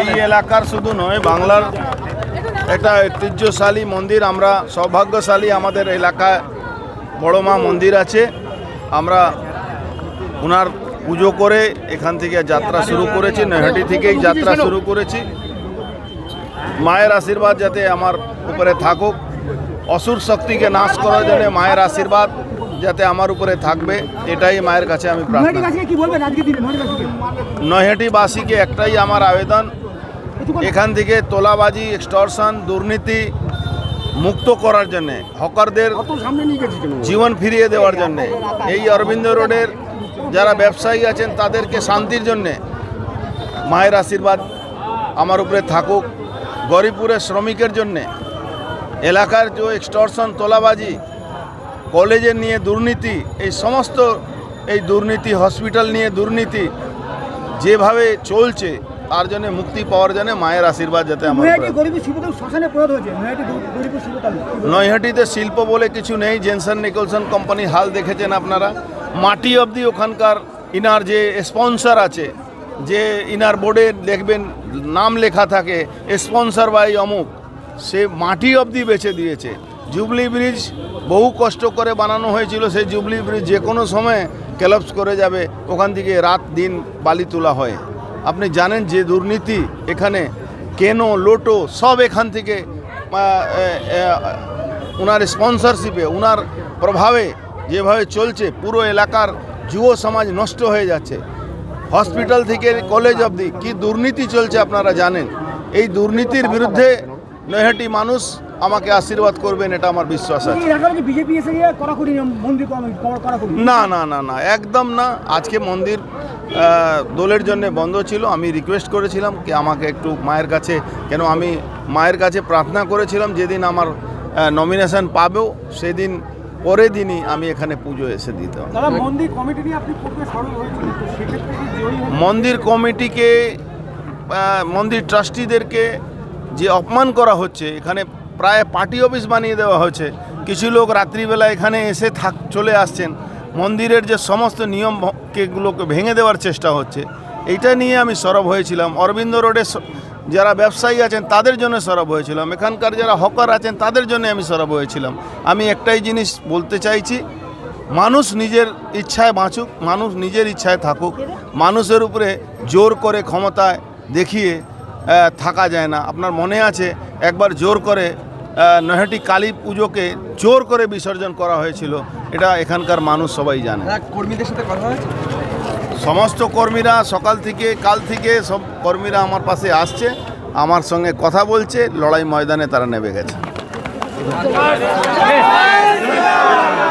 এই এলাকার শুধু নয় বাংলার একটা ঐতিহ্যশালী মন্দির আমরা সৌভাগ্যশালী আমাদের এলাকায় বড় মা মন্দির আছে। আমরা ওনার পুজো করে এখান থেকে যাত্রা শুরু করেছি নৈহাটি থেকেই যাত্রা শুরু করেছি। মায়ের আশীর্বাদ যাতে আমার উপরে থাকুক। অসুর শক্তিকে নাশ করার জন্য মায়ের আশীর্বাদ যাতে আমার উপরে থাকবে এটাই মায়ের কাছে আমি নৈহাটিবাসীকে একটাই আমার আবেদন এখান থেকে তোলাবাজি এক্সটর্শন দুর্নীতি মুক্ত করার জন্যে হকারদের জীবন ফিরিয়ে দেওয়ার জন্যে এই অরবিন্দ রোডের যারা ব্যবসায়ী আছেন তাদেরকে শান্তির জন্যে মায়ের আশীর্বাদ আমার উপরে থাকুক। গরিবপুরের শ্রমিকের জন্যে এলাকার যে এক্সটর্শন তোলাবাজি কলেজের নিয়ে দুর্নীতি এই সমস্ত এই দুর্নীতি হসপিটাল নিয়ে দুর্নীতি যেভাবে চলছে তার জন্য মুক্তি পাওয়ার জন্য মায়ের আশীর্বাদ যাতে নৈহাটিতে শিল্প বলে কিছু নেই জেনসন নিকলসন কোম্পানি হাল দেখেছেন আপনারা। মাটি অবধি ওখানকার ইনার যে স্পন্সর আছে যে ইনার বোর্ডে দেখবেন নাম লেখা থাকে স্পন্সর বাই অমুক। সে মাটি অবধি বেছে দিয়েছে। জুবলি ব্রিজ বহু কষ্ট করে বানানো হয়েছিল। সেই জুবলি ব্রিজ যে কোনো সময় ক্যালাপস করে যাবে। ওখান থেকে রাত দিন বালি তোলা হয়। আপনি জানেন যে দুর্নীতি এখানে কেনো, লোটো সব এখান থেকে ওনার স্পন্সরশিপে ওনার প্রভাবে যেভাবে চলছে, পুরো এলাকার যুব সমাজ নষ্ট হয়ে যাচ্ছে। হসপিটাল থেকে কলেজ অবধি কি দুর্নীতি চলছে আপনারা জানেন? এই দুর্নীতির বিরুদ্ধে নৈহাটি মানুষ আমাকে আশীর্বাদ করবেন এটা আমার বিশ্বাস আছে। না না না না একদম না। আজকে মন্দির দোলের জন্য বন্ধ ছিল আমি রিকোয়েস্ট করেছিলাম কি আমাকে একটু মায়ের কাছে কেন আমি মায়ের কাছে প্রার্থনা করেছিলাম যেদিন আমার নমিনেশন পাবেও সেদিন পরের দিনই আমি এখানে পুজো এসে দিতে মন্দির কমিটি নিয়ে আপনি পূর্বে সরব হয়েছিলেন তো সেক্ষেত্রে কি জয়ী হন? মন্দির কমিটিকে মন্দির ট্রাস্টিদেরকে যে অপমান করা হচ্ছে, এখানে প্রায় পার্টি অফিস বানিয়ে দেওয়া হয়েছে। কিছু লোক রাত্রিবেলা এখানে এসে থাক, চলে আসছেন। মন্দিরের যে সমস্ত নিয়মকেগুলোকে ভেঙে দেওয়ার চেষ্টা হচ্ছে, এইটা নিয়ে আমি সরব হয়েছিলাম। অরবিন্দ রোডে যারা ব্যবসায়ী আছেন, তাদের জন্য সরব হয়েছিলাম। এখানকার যারা হকার আছেন, তাদের জন্য আমি সরব হয়েছিলাম। আমি একটাই জিনিস বলতে চাইছি, মানুষ নিজের ইচ্ছায় বাঁচুক, মানুষ নিজের ইচ্ছায় থাকুক। মানুষের উপরে জোর করে ক্ষমতায় দেখিয়ে থাকা যায় না। আপনার মনে আছে একবার জোর করে নৈহাটি কালী পুজোকে জোর করে বিসর্জন করা হয়েছিল এটা এখানকার মানুষ সবাই জানে। কর্মীদের সাথে কথা হয়েছে? সমস্ত কর্মীরা সকাল থেকে কাল থেকে সব কর্মীরা আমার পাশে আসছে আমার সঙ্গে কথা বলছে লড়াই ময়দানে তারা নেমে গেছে।